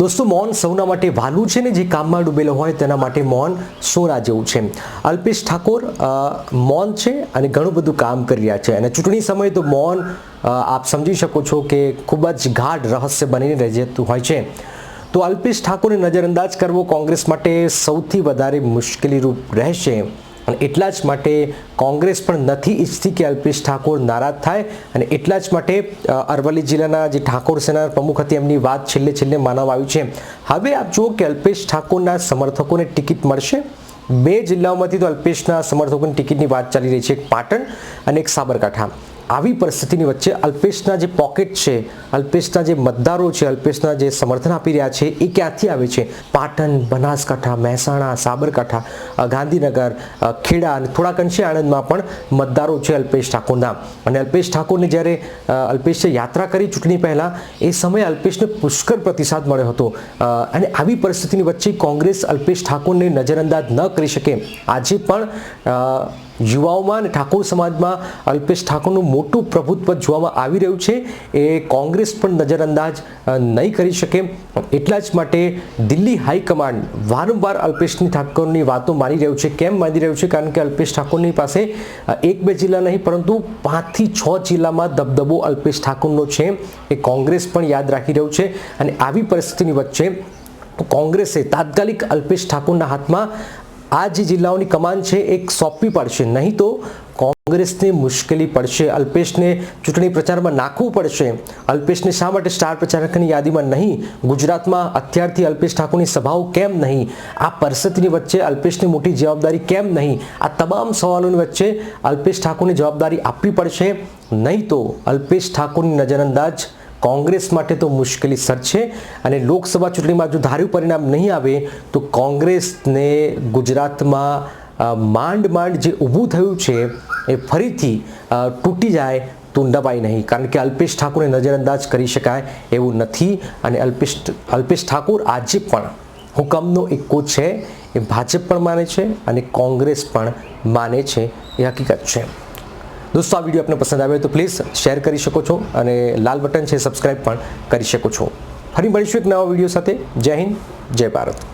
દોસ્તો મૌન સૌના માટે વાલું છે ને જે કામમાં ડૂબેલો હોય તેના માટે મૌન સોના જેવું છે. અલ્પેશ ઠાકોર મૌન છે અને ઘણું બધું કામ કરી રહ્યા છે. અને ચૂંટણી સમયે તો મૌન આપ સમજી શકો છો કે ખૂબ જ ગાઢ રહસ્ય બનીને રહી જતું હોય છે. તો અલ્પેશ ઠાકોરને નજરઅંદાજ કરવો કોંગ્રેસ માટે સૌથી વધારે મુશ્કેલીરૂપ રહેશે. અને એટલા જ માટે કોંગ્રેસ પણ નથી ઈચ્છતી કે અલ્પેશ ઠાકોર નારાજ થાય અને એટલા જ માટે અરવલ્લી જિલ્લાના જે ઠાકોર સેના પ્રમુખ હતી, એમની વાત છેલ્લે છેલ્લે માનવામાં આવી છે. હવે આપ જુઓ કે અલ્પેશ ઠાકોરના સમર્થકોને ટિકિટ મળશે. બે જિલ્લાઓમાંથી તો અલ્પેશના સમર્થકોની ટિકિટની વાત ચાલી રહી છે. એક પાટણ અને એક સાબરકાંઠા. આવી પરિસ્થિતિની વચ્ચે અલ્પેશના જે પોકેટ છે, અલ્પેશના જે મતદારો છે, અલ્પેશના જે સમર્થન આપી રહ્યા છે, એ ક્યાંથી આવે છે? પાટણ, બનાસકાંઠા, મહેસાણા, સાબરકાંઠા ગાંધીનગર ખેડા અને થોડાક અંશે આણંદમાં પણ મતદારો છે અલ્પેશ ઠાકોરના. અને અલ્પેશ ઠાકોરને જ્યારે અલ્પેશે યાત્રા કરી ચૂંટણી પહેલાં, એ સમયે અલ્પેશને પુષ્કળ પ્રતિસાદ મળ્યો હતો. અને આવી પરિસ્થિતિની વચ્ચે કોંગ્રેસ અલ્પેશ ઠાકોરને નજરઅંદાજ ન કરી શકે. આજે પણ યુવાઓમાં અને ઠાકોર સમાજમાં અલ્પેશ ઠાકોરનું મોટું પ્રભુત્વ જોવામાં આવી રહ્યું છે, એ કોંગ્રેસ પણ નજરઅંદાજ નહીં કરી શકે. એટલા જ માટે દિલ્હી હાઈકમાન્ડ વારંવાર અલ્પેશની ઠાકોરની વાતો માની રહ્યું છે. કેમ માની રહ્યું છે? કારણ કે અલ્પેશ ઠાકોરની પાસે એક બે જિલ્લા નહીં, પરંતુ પાંચથી છ જિલ્લામાં દબદબો અલ્પેશ ઠાકોરનો છે, એ કોંગ્રેસ પણ યાદ રાખી રહ્યું છે. અને આવી પરિસ્થિતિની વચ્ચે કોંગ્રેસે તાત્કાલિક અલ્પેશ ઠાકોરના હાથમાં આ જે જિલ્લાઓની કમાન છે, એક સોંપવી પડશે. નહીં તો કોંગ્રેસને મુશ્કેલી પડશે. અલ્પેશને ચૂંટણી પ્રચારમાં નાખવું પડશે. અલ્પેશને શા માટે સ્ટાર પ્રચારકની યાદીમાં નહીં? ગુજરાતમાં અત્યારથી અલ્પેશ ઠાકોરની સભાઓ કેમ નહીં? આ પરિસ્થિતિની વચ્ચે અલ્પેશની મોટી જવાબદારી કેમ નહીં? આ તમામ સવાલોની વચ્ચે અલ્પેશ ઠાકોરને જવાબદારી આપવી પડશે નહીં તો અલ્પેશ ઠાકોરની નજરઅંદાજ કોંગ્રેસ માટે તો મુશ્કેલી સર્જશે અને લોકસભા ચૂંટણીમાં જો ધાર્યું પરિણામ નહીં આવે, તો કોંગ્રેસને ગુજરાતમાં માંડ માંડ જે ઊભું થયું છે એ ફરીથી તૂટી જાય, તો નવાય નહીં. કારણ કે અલ્પેશ ઠાકુરને નજરઅંદાજ કરી શકાય એવું નથી. અને અલ્પેશ અલ્પેશ ઠાકુર આજે પણ હુકમનો એકો છે. એ ભાજપ પણ માને છે અને કોંગ્રેસ પણ માને છે. એ હકીકત છે. દોસ્તો, આ વીડિયો આપને પસંદ આવ્યો તો પ્લીઝ શેર કરી શકો છો અને લાલ બટન છે સબસ્ક્રાઈબ પણ કરી શકો છો. ફરી મળીશું એક નવા વીડિયો સાથે. જય હિન્દ, જય ભારત.